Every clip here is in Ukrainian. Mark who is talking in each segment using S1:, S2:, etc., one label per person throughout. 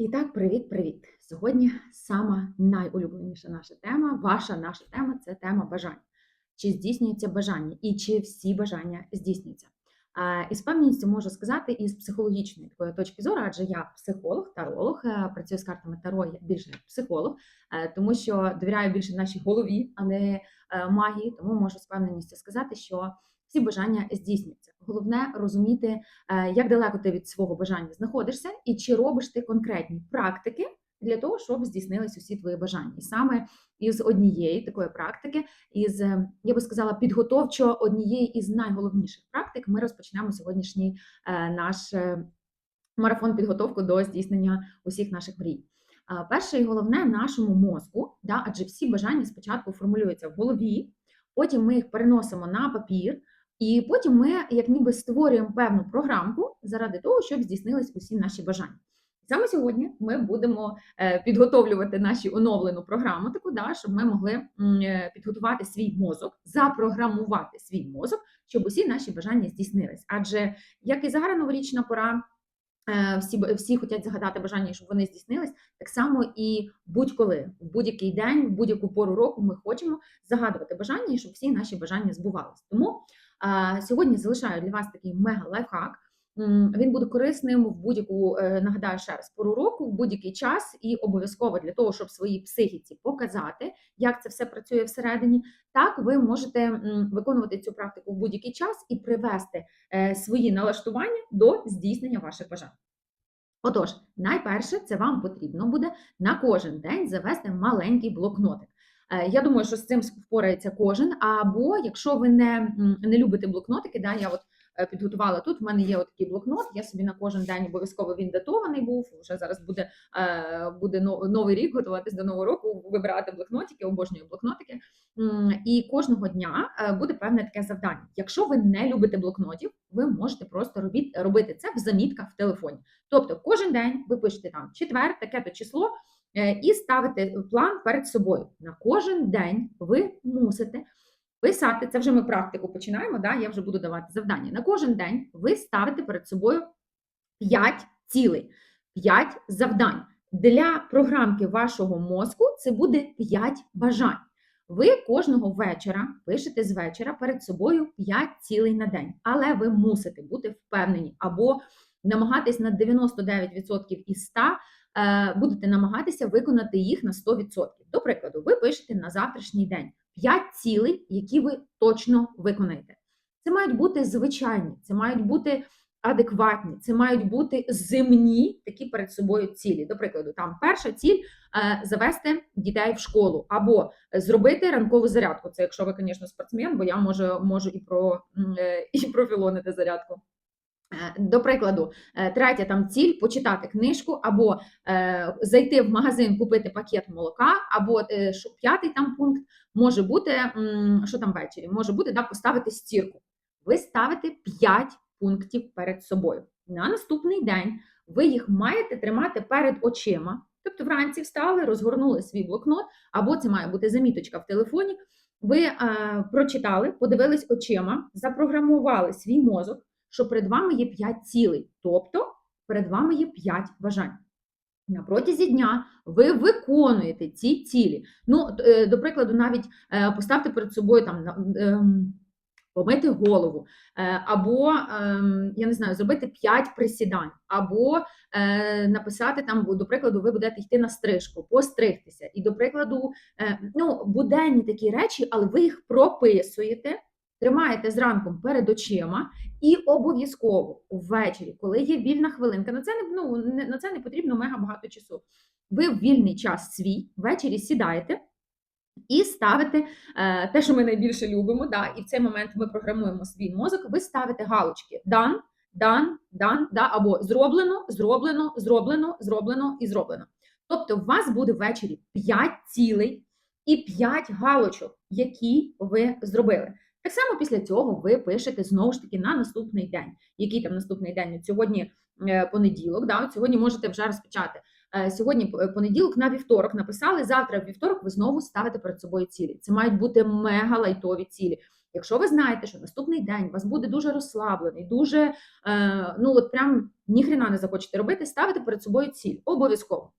S1: І так, привіт-привіт! Сьогодні сама найулюбленіша наша тема, ваша наша тема це тема бажань. Чи здійснюється бажання і чи всі бажання здійснюються? І з певністю можу сказати із психологічної такої точки зору, адже я психолог, таролог, е, працюю з картами Таро, я більше психолог, е, тому що довіряю більше нашій голові, а не е, магії, тому можу з певненістю сказати, що всі бажання здійснюються. Головне розуміти, е, як далеко ти від свого бажання знаходишся, і чи робиш ти конкретні практики для того, щоб здійснились усі твої бажання. І саме із однієї такої практики, із е, я би сказала, підготовчо однієї із найголовніших практик, ми розпочнемо сьогоднішній е, наш марафон підготовку до здійснення усіх наших мрій. Перше і головне нашому мозку, да, адже всі бажання спочатку формулюються в голові, потім ми їх переносимо на папір, і потім ми, як ніби, створюємо певну програмку заради того, щоб здійснились усі наші бажання. Саме сьогодні ми будемо е, підготовлювати нашу оновлену програму, таку да, щоб ми могли е, підготувати свій мозок, запрограмувати свій мозок, щоб усі наші бажання здійснились. Адже як і зараз новорічна пора, е, всі всі хочуть загадати бажання, щоб вони здійснились. Так само і будь-коли, в будь-який день, в будь-яку пору року ми хочемо загадувати бажання, щоб всі наші бажання збувались. Тому сьогодні залишаю для вас такий мега лайфхак. Він буде корисним в будь-яку, е, нагадаю ще раз, пору року, в будь-який час, і обов'язково для того, щоб своїй психіці показати, як це все працює всередині. Так, ви можете виконувати цю практику в будь-який час і привести е, свої налаштування до здійснення ваших бажань. Отож, найперше, це вам потрібно буде на кожен день завести маленький блокнотик. Е, Я думаю, що з цим впорається кожен. Або якщо ви не, не любите блокнотики, да, я от е, підготувала тут. в мене є такий блокнот. Я собі на кожен день обов'язково він датований був. Вже зараз буде, е, буде новий рік, готуватись до нового року, вибирати блокнотики, обожнюю блокнотики. І кожного дня буде певне таке завдання. Якщо ви не любите блокнотів, ви можете просто робити це в замітках в телефоні. Тобто кожен день ви пишете там четвер, таке-то число, е, і ставите план перед собою. На кожен день ви мусите писати. Це вже ми практику починаємо. Да? Я вже буду давати завдання. На кожен день ви ставите перед собою 5 цілей, 5 завдань. Для програмки вашого мозку це буде 5 бажань. Ви кожного вечора пишете з вечора перед собою 5 цілей на день, але ви мусите бути впевнені або намагатись на 99% із 100 е, будете намагатися виконати їх на 100%. До прикладу, ви пишете на завтрашній день 5 цілей, які ви точно виконаєте. Це мають бути звичайні, це мають бути адекватні, це мають бути земні такі перед собою цілі. До прикладу, там перша ціль е, завести дітей в школу або зробити ранкову зарядку. Це якщо ви, звісно, спортсмен, бо я можу, можу і про е, і профілонити зарядку. Е, До прикладу, е, третя там ціль почитати книжку, або е, зайти в магазин, купити пакет молока, або е, що, п'ятий там пункт може бути, м, що там ввечері, може бути да, поставити стірку. Ви ставите 5 пунктів перед собою. На наступний день ви їх маєте тримати перед очима. Тобто вранці встали, розгорнули свій блокнот, або це має бути заміточка в телефоні. Ви е, прочитали, подивились очима, запрограмували свій мозок що перед вами є 5 цілей, тобто перед вами є 5 бажань. На протязі дня ви виконуєте ці цілі. Ну, е, до прикладу, навіть е, поставте перед собою там ем, помити голову, е, або ем, я не знаю, зробити 5 присідань, або написати там, до прикладу, ви будете йти на стрижку, постригтися. І, до прикладу, ну, буденні такі речі, але ви їх прописуєте, тримаєте зранку перед очима. І обов'язково ввечері, коли є вільна хвилинка, на це не ну на це не потрібно мега багато часу. Ви в вільний час свій ввечері сідаєте і ставите е, те, що ми найбільше любимо. Да, і в цей момент ми програмуємо свій мозок. Ви ставите галочки дан, дан, дан, да, або зроблено, зроблено, зроблено, зроблено і зроблено. Тобто, у вас буде ввечері 5 цілей і 5 галочок, які ви зробили. Так само після цього ви пишете знову ж таки на наступний день. Який там наступний день? Сьогодні е, понеділок, да, от сьогодні можете вже розпочати. Е, Сьогодні понеділок на вівторок написали. Завтра в вівторок ви знову ставите перед собою цілі. Це мають бути мега лайтові цілі. Якщо ви знаєте, що наступний день у вас буде дуже розслаблений, дуже е, ну от прям ніхрена не захочете робити, ставите перед собою ціль. Обов'язково.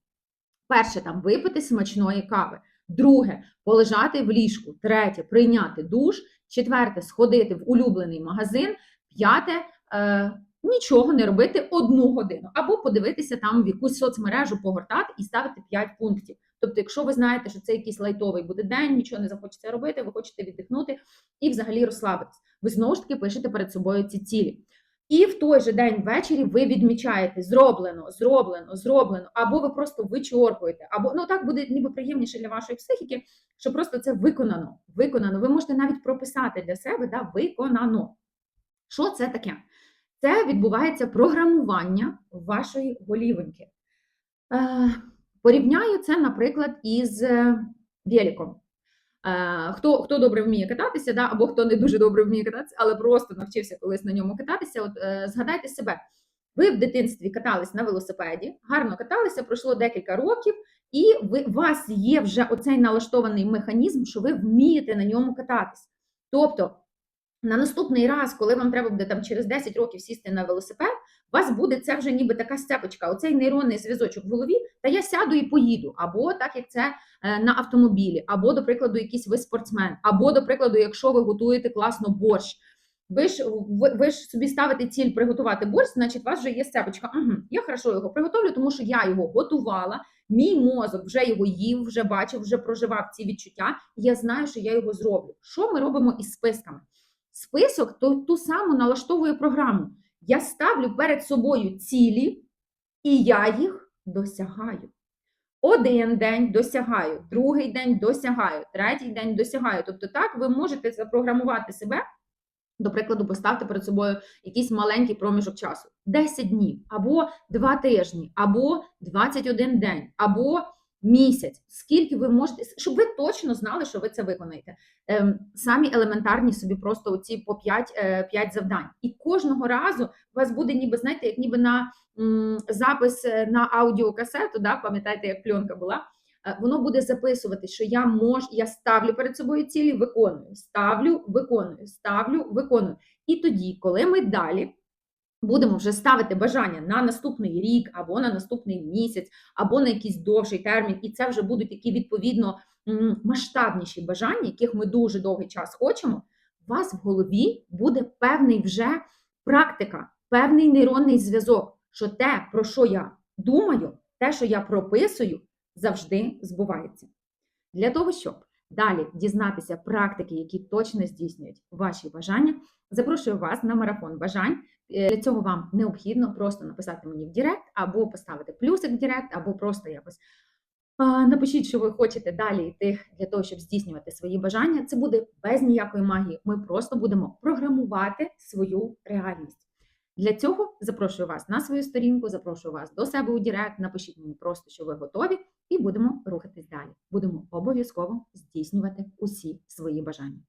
S1: Перше, там випити смачної кави. Друге полежати в ліжку. Третє прийняти душ. Четверте сходити в улюблений магазин. П'яте е, нічого не робити одну годину, або подивитися там в якусь соцмережу, погортати і ставити 5 пунктів. Тобто, якщо ви знаєте, що це якийсь лайтовий буде день, нічого не захочеться робити, ви хочете віддихнути і взагалі розслабитись. Ви знову ж таки пишете перед собою ці цілі. І в той же день ввечері ви відмічаєте зроблено, зроблено, зроблено, або ви просто вичоркуєте, або ну так буде ніби приємніше для вашої психіки, що просто це виконано. Виконано. Ви можете навіть прописати для себе да, виконано. Що це таке? Це відбувається програмування вашої голівоньки. Е, порівняю це, наприклад, із е, великом. Е, хто хто добре вміє кататися, да, або хто не дуже добре вміє кататися, але просто навчився колись на ньому кататися. От е, згадайте себе, ви в дитинстві катались на велосипеді, гарно каталися, пройшло декілька років, і ви, у вас є вже оцей налаштований механізм, що ви вмієте на ньому кататись. Тобто, на наступний раз, коли вам треба буде там через 10 років сісти на велосипед, у вас буде це вже ніби така сцепочка, оцей нейронний зв'язочок в голові, та я сяду і поїду, або так як це е, на автомобілі, або, до прикладу, якийсь ви спортсмен, або, до прикладу, якщо ви готуєте класно борщ. Ви ж ви, ви ж собі ставите ціль приготувати борщ, значить, у вас вже є сцепочка. Угу, я хорошо його приготовлю, тому що я його готувала. Мій мозок вже його їв, вже бачив, вже проживав ці відчуття. І я знаю, що я його зроблю. Що ми робимо із списками? Список то ту саму налаштовує програму. Я ставлю перед собою цілі, і я їх досягаю. Один день досягаю, другий день досягаю, третій день досягаю. Тобто, так ви можете запрограмувати себе. До прикладу, поставте перед собою якийсь маленький проміжок часу: 10 днів, або 2 тижні, або 21 день, або місяць. Скільки ви можете, щоб ви точно знали, що ви це виконаєте. Ем, самі елементарні собі просто оці по 5, 5 завдань. І кожного разу у вас буде, ніби, знаєте, як ніби на м, запис е, на аудіокасету, да, пам'ятаєте, як пленка була. Е, Воно буде записувати, що я можу, я ставлю перед собою цілі, виконую, ставлю, виконую, ставлю, виконую. І тоді, коли ми далі будемо вже ставити бажання на наступний рік, або на наступний місяць, або на якийсь довший термін, і це вже будуть такі відповідно масштабніші бажання, яких ми дуже довгий час хочемо. У вас в голові буде певний вже практика, певний нейронний зв'язок, що те, про що я думаю, те, що я прописую, завжди збувається. Для того, щоб далі дізнатися практики, які точно здійснюють ваші бажання, запрошую вас на марафон бажань. Е, Для цього вам необхідно просто написати мені в Директ, або поставити плюсик в Директ, або просто якось напишіть, що ви хочете далі йти для того, щоб здійснювати свої бажання. Це буде без ніякої магії. Ми просто будемо програмувати свою реальність. Для цього запрошую вас на свою сторінку, запрошую вас до себе у Директ. Напишіть мені просто, що ви готові, і будемо рухатись далі. Будемо обов'язково здійснювати усі свої бажання.